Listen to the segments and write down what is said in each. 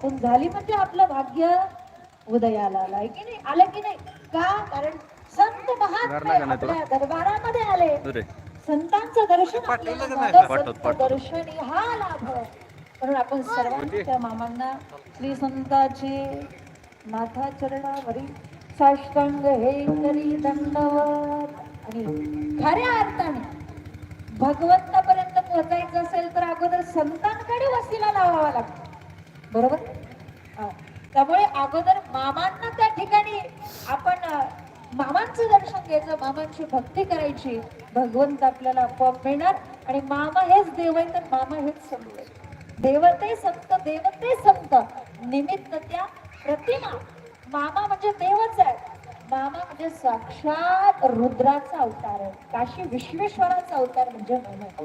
पण झाली म्हणजे आपलं भाग्य उदयाला आलाय की नाही? आलं की नाही? का? कारण संत महात्मे? आपल्या दरबारामध्ये आले. संतांचं दर्शन आपल्याला पाठवत. दर्शनी हा लाभ. म्हणून आपण सर्वांनी त्या मामांना श्री संताचे माथा चरणावरी साष्टांग हे करी दंडवत. आणि खऱ्या अर्थाने भगवंतापर्यंत पोहोचायचं असेल तर अगोदर संतांकडे वसिला लावावा लागतो. बरोबर? हा. त्यामुळे अगोदर मामांना त्या ठिकाणी आपण मामांचं दर्शन घ्यायचं मामांची भक्ती करायची. भगवंत आपल्याला आपोआप मिळणार आणि मामा हेच देव आहे तर मामा हेच संत आहे. देव ते संत देव ते संत. निमित्त त्या प्रतिमा. मामा म्हणजे देवच आहे मामा म्हणजे साक्षात रुद्राचा अवतार आहे. काशी विश्वेश्वराचा अवतार म्हणजे मामा.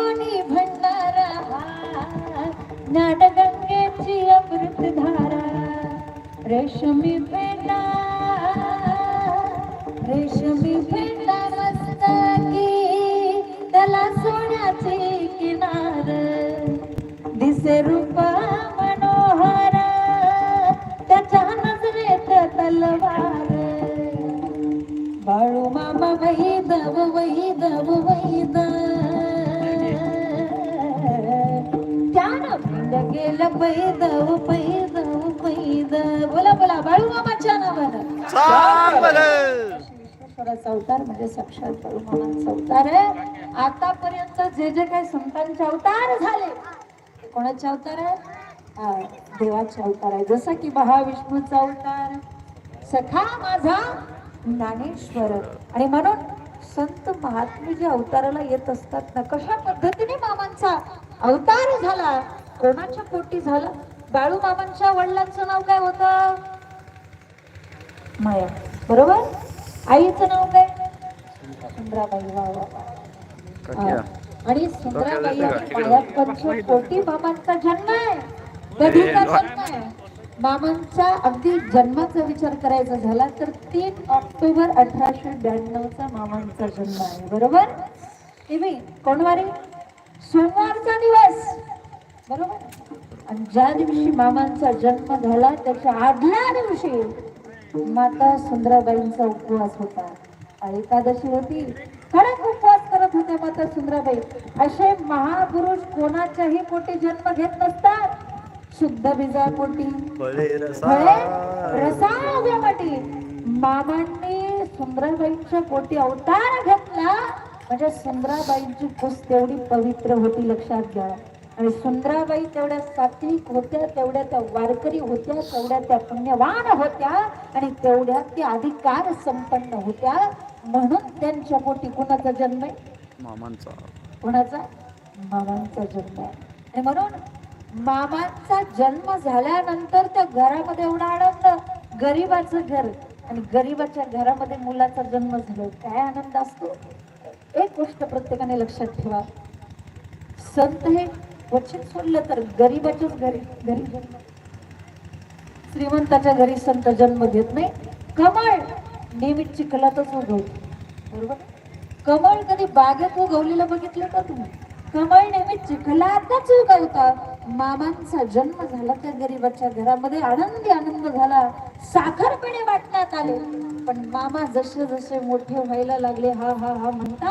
हा नाडगंगेची अमृत धारा रेशमी पेंडा रेशमी पेंडा मस्तकी त्याला सोन्याचे किनार. दिसे रूप मनोहर त्याच्या नजरेत तलवार. बाळू मामा वही दव वही दव वही गेलं पैदव पैदव पैद बोला बोला बाळू मामाच्या नावानं. विश्वेश्वराचा अवतार म्हणजे साक्षात बाळू मामांचा अवतार आहे. आतापर्यंत जे जे काही संतांचे अवतार झाले ते कोणाचे अवतार आहे हा, देवाचे अवतार आहे जसं की महाविष्णूचा अवतार सखा माझा ज्ञानेश्वर. आणि म्हणून संत महात्मे जे अवताराला येत असतात ना कशा पद्धतीने मामांचा अवतार झाला? कोणाच्या पोटी झाला? बाळू मामांच्या वडिलांचं नाव काय होतं? माया. बरोबर? आईचं नाव काय? सुंदराबाई. वा वा. आणि सुंदराबाई आणि पंचकोटी मामांचा जन्म आहे. कधीचा जन्म आहे. मामांचा अगदी जन्माचा विचार करायचा झाला तर तीन ऑक्टोबर अठराशे ब्याण्णवचा मामांचा जन्म आहे. बरोबर? कोणवारी? सोमवारचा दिवस. बरोबर? आणि ज्या दिवशी मामांचा जन्म झाला त्याच्या आदल्या दिवशी माता सुंदराबाईंचा उपवास होता. एकादशी होती. कडक उपवास करत होत्या माता सुंदराबाई. असे महापुरुष कोणाच्याही पोटी जन्म घेत नसतात. शुद्ध बीजा पोटी. फळे रसाव्यामध्ये मामांनी सुंदराबाईंच्या पोटी अवतार घेतला. म्हणजे सुंदराबाईंची कुस तेवढी पवित्र होती लक्षात घ्या. आणि सुंदराबाई तेवढ्या सात्विक होत्या तेवढ्या त्या वारकरी होत्या तेवढ्या त्या पुण्यवान होत्या आणि तेवढ्या त्या अधिकार संपन्न होत्या. म्हणून त्यांच्या पोटी कुणाचा जन्म आहे? मामांचा. कोणाचा? मामांचा जन्म आहे. आणि म्हणून मामांचा जन्म झाल्यानंतर त्या घरामध्ये एवढा आनंद गरीबाचं घर आणि गरीबाच्या घरामध्ये मुलाचा जन्म झाला. काय आनंद असतो? एक गोष्ट प्रत्येकाने लक्षात ठेवा. संत हे क्वचित सोडलं तर गरीबाच्याच घरी घरी श्रीमंताच्या घरी संत जन्म घेत नाही. कमळ नेहमी चिखलातच उगवतो. बरोबर? कमळ कधी बागेत उगवलेलं बघितलं का तुम्ही? कमळ नेहमी चिखलातच उगवता. मामांचा जन्म झाला त्या गरीबाच्या घरामध्ये. आनंदी आनंद झाला. साखरपेढे वाटण्यात आले. पण मामा जसे जसे मोठे व्हायला लागले हा हा हा म्हणता